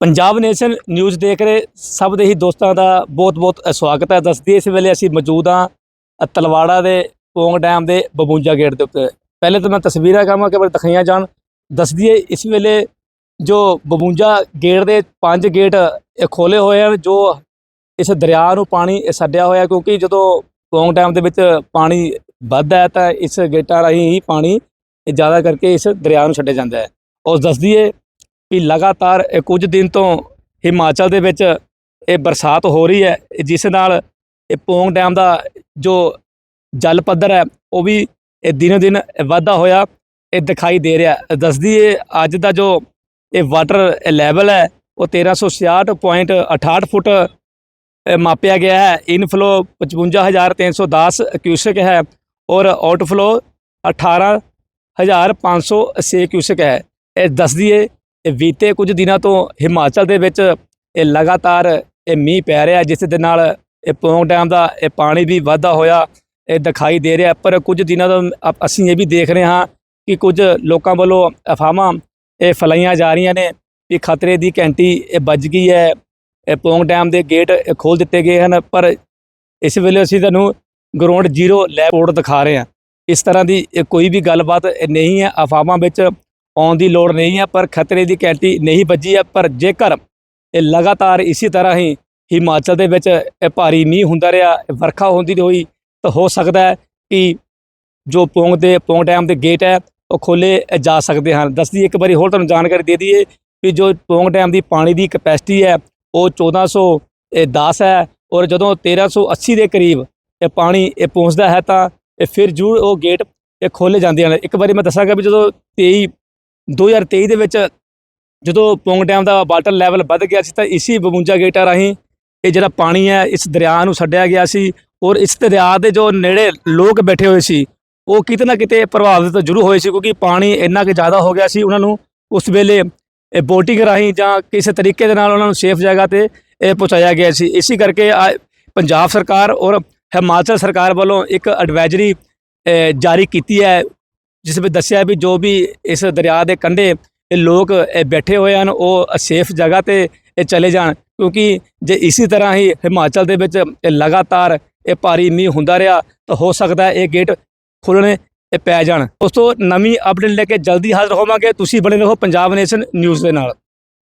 Punjab nation news ਦੇਖ ਰਹੇ ਸਭ ਦੇ ਹੀ ਦੋਸਤਾਂ ਦਾ ਬਹੁਤ-ਬਹੁਤ ਸਵਾਗਤ ਹੈ। ਦੱਸਦੀ ਇਸ ਵੇਲੇ ਅਸੀਂ ਮੌਜੂਦ ਹਾਂ ਤਲਵਾੜਾ ਦੇ ਪੋਂਗ ਡੈਮ ਦੇ ਬਬੂੰਜਾ ਗੇਟ ਦੇ ਉੱਤੇ। ਪਹਿਲੇ ਤਾਂ ਮੈਂ ਤਸਵੀਰਾਂ ਕਹਾਂ ਕਿ ਬੜੇ ਦਿਖਾਈਆਂ ਜਾਣ। ਦੱਸਦੀ ਹੈ ਇਸ ਵੇਲੇ ਜੋ ਬਬੂੰਜਾ ਗੇਟ ਦੇ ਪੰਜ ਗੇਟ ਇਹ ਖੋਲੇ ਹੋਏ ਹਨ, ਜੋ ਇਸ ਦਰਿਆ ਨੂੰ ਪਾਣੀ ਛੱਡਿਆ ਹੋਇਆ ਕਿਉਂਕਿ ਜਦੋਂ ਪੋਂਗ ਡੈਮ ਦੇ ਵਿੱਚ ਪਾਣੀ ਵੱਧਦਾ ਹੈ ਤਾਂ ਇਸ ਗੇਟਾਂ ਰਾਹੀਂ ਹੀ ਪਾਣੀ ਜ਼ਿਆਦਾ ਕਰਕੇ ਇਸ ਦਰਿਆ ਨੂੰ ਛੱਡਿਆ ਜਾਂਦਾ ਹੈ। ਔਰ ਦੱਸਦੀ ਹੈ ਕਿ ਲਗਾਤਾਰ ਕੁਝ ਦਿਨ ਤੋਂ ਹਿਮਾਚਲ ਦੇ ਵਿੱਚ ਇਹ ਬਰਸਾਤ ਹੋ ਰਹੀ ਹੈ, ਜਿਸ ਨਾਲ ਇਹ ਪੋਂਗ ਡੈਮ ਦਾ ਜੋ ਜਲ ਪੱਧਰ ਹੈ, ਉਹ ਵੀ ਇਹ ਦਿਨੋ ਦਿਨ ਵਾਧਾ ਹੋਇਆ ਇਹ ਦਿਖਾਈ ਦੇ ਰਿਹਾ ਦੱਸਦੀ ਹੈ ਅੱਜ ਦਾ ਜੋ ਇਹ ਵਾਟਰ ਲੈਵਲ ਹੈ, ਉਹ 1366.68 ਫੁੱਟ ਮਾਪਿਆ ਗਿਆ ਹੈ। ਇਨਫਲੋ 55310 ਕਿਊਸਕ ਹੈ ਔਰ ਆਊਟਫਲੋ 18506 ਕਿਊਸਕ ਹੈ ਇਹ ਦੱਸਦੀ ਹੈ। ਇਹ ਬੀਤੇ ਕੁਝ ਦਿਨਾਂ ਤੋਂ ਹਿਮਾਚਲ ਦੇ ਵਿੱਚ ਇਹ ਲਗਾਤਾਰ ਇਹ ਮੀਂਹ ਪੈ ਰਿਹਾ, ਜਿਸ ਦੇ ਨਾਲ ਇਹ ਪੌਂਗ ਡੈਮ ਦਾ ਇਹ ਪਾਣੀ ਵੀ ਵਾਧਾ ਹੋਇਆ, ਇਹ ਦਿਖਾਈ ਦੇ ਰਿਹਾ। ਪਰ ਕੁਝ ਦਿਨਾਂ ਤੋਂ ਅ- ਅਸੀਂ ਇਹ ਵੀ ਦੇਖ ਰਹੇ ਹਾਂ ਕਿ ਕੁਝ ਲੋਕਾਂ ਵੱਲੋਂ ਅਫਵਾਹਾਂ ਇਹ ਫੈਲਾਈਆਂ ਜਾ ਰਹੀਆਂ ਨੇ ਕਿ ਖਤਰੇ ਦੀ ਘੰਟੀ ਇਹ ਵੱਜ ਗਈ ਹੈ, ਇਹ ਪੌਂਗ ਡੈਮ ਦੇ ਗੇਟ ਖੋਲ ਦਿੱਤੇ ਗਏ ਹਨ। ਪਰ ਇਸ ਵੇਲੇ ਅਸੀਂ ਤੁਹਾਨੂੰ ਗਰਾਊਂਡ ਜ਼ੀਰੋ ਲੈਪੋਰਟ ਦਿਖਾ ਰਹੇ ਹਾਂ। ਇਸ ਤਰ੍ਹਾਂ ਦੀ ਇਹ ਕੋਈ ਵੀ ਗੱਲਬਾਤ ਨਹੀਂ ਹੈ। ਅਫਵਾਹਾਂ ਵਿੱਚ ਆਉਣ ਦੀ ਲੋੜ ਨਹੀਂ ਹੈ, ਪਰ ਖਤਰੇ ਦੀ ਘੰਟੀ ਨਹੀਂ ਵੱਜੀ ਹੈ। ਪਰ ਜੇਕਰ ਇਹ ਲਗਾਤਾਰ ਇਸੇ ਤਰ੍ਹਾਂ ਹੀ ਹਿਮਾਚਲ ਦੇ ਵਿੱਚ ਭਾਰੀ ਮੀਂਹ ਹੁੰਦਾ ਰਿਹਾ ਵਰਖਾ ਹੁੰਦੀ ਹੋਈ, ਤਾਂ ਹੋ ਸਕਦਾ ਹੈ ਕਿ ਜੋ ਪੌਂਗ ਦੇ, ਪੌਂਗ ਡੈਮ ਦੇ ਗੇਟ ਹੈ, ਉਹ ਖੋਲੇ ਜਾ ਸਕਦੇ ਹਨ। ਦੱਸਦੀ ਇੱਕ ਵਾਰੀ ਹੋਰ ਤੁਹਾਨੂੰ ਜਾਣਕਾਰੀ ਦੇ ਦਈਏ ਕਿ ਜੋ ਪੌਂਗ ਡੈਮ ਦੀ ਪਾਣੀ ਦੀ ਕਪੈਸਿਟੀ ਹੈ, ਉਹ 1410 ਹੈ ਔਰ ਜਦੋਂ 1380 ਦੇ ਕਰੀਬ ਇਹ ਪਾਣੀ ਇਹ ਪਹੁੰਚਦਾ ਹੈ, ਤਾਂ ਇਹ ਫਿਰ ਜ਼ਰੂਰ ਉਹ ਗੇਟ ਇਹ ਖੋਲੇ ਜਾਂਦੇ ਹਨ। ਇੱਕ ਵਾਰੀ ਮੈਂ ਦੱਸਾਂਗਾ ਵੀ ਜਦੋਂ 23 2023 ਦੇ ਵਿੱਚ ਜਦੋਂ ਪੌਂਗ ਡੈਮ ਦਾ ਵਾਟਰ ਲੈਵਲ ਵੱਧ ਗਿਆ ਸੀ ਤਾਂ ਇਸੀ ਬਬੂੰਜਾ ਗੇਟਾਂ ਰਾਹੀਂ ਇਹ ਜਿਹੜਾ ਪਾਣੀ ਹੈ, ਇਸ ਦਰਿਆ ਨੂੰ ਛੱਡਿਆ ਗਿਆ ਸੀ ਔਰ ਇਸ ਦਰਿਆ ਦੇ ਜੋ ਨੇੜੇ ਲੋਕ ਬੈਠੇ ਹੋਏ ਸੀ, ਉਹ ਕਿਤੇ ਨਾ ਕਿਤੇ ਪ੍ਰਭਾਵਿਤ ਜ਼ਰੂਰ ਹੋਏ ਸੀ ਕਿਉਂਕਿ ਪਾਣੀ ਇੰਨਾ ਕਿ ਜ਼ਿਆਦਾ ਹੋ ਗਿਆ ਸੀ ਉਹਨਾਂ ਨੂੰ, ਉਸ ਵੇਲੇ ਇਹ ਬੋਟਿੰਗ ਰਾਹੀਂ ਜਾਂ ਕਿਸੇ ਤਰੀਕੇ ਦੇ ਨਾਲ ਉਹਨਾਂ ਨੂੰ ਸੇਫ ਜਗ੍ਹਾ ਤੇ ਇਹ ਪਹੁੰਚਾਇਆ ਗਿਆ ਸੀ। ਇਸੇ ਕਰਕੇ ਆ ਪੰਜਾਬ ਸਰਕਾਰ ਔਰ ਹਿਮਾਚਲ ਸਰਕਾਰ ਵੱਲੋਂ ਇੱਕ ਐਡਵਾਈਜ਼ਰੀ ਜਾਰੀ ਕੀਤੀ ਹੈ ਜਿਸ ਵਿੱਚ ਦੱਸਿਆ ਵੀ ਜੋ ਵੀ ਇਸ ਦਰਿਆ ਦੇ ਕੰਢੇ ਇਹ ਲੋਕ, ਇਹ ਬੈਠੇ ਹੋਏ ਹਨ, ਉਹ ਸੇਫ ਜਗ੍ਹਾ ਤੇ ਇਹ ਚਲੇ ਜਾਣ। ਕਿਉਂਕਿ ਜੇ ਇਸੇ ਤਰ੍ਹਾਂ ਹੀ ਹਿਮਾਚਲ ਦੇ ਵਿੱਚ ਇਹ ਲਗਾਤਾਰ ਇਹ ਭਾਰੀ ਮੀਂਹ ਹੁੰਦਾ ਰਿਹਾ, ਤਾਂ ਹੋ ਸਕਦਾ ਇਹ ਗੇਟ ਖੁੱਲਣੇ ਇਹ ਪੈ ਜਾਣ। ਉਸ ਤੋਂ ਨਵੀਂ ਅਪਡੇਟ ਲੈ ਕੇ ਜਲਦੀ ਹਾਜ਼ਰ ਹੋਵਾਂਗੇ। ਤੁਸੀਂ ਬਣੇ ਰਹੋ ਪੰਜਾਬ ਨੇਸ਼ਨ ਨਿਊਜ਼ ਦੇ ਨਾਲ।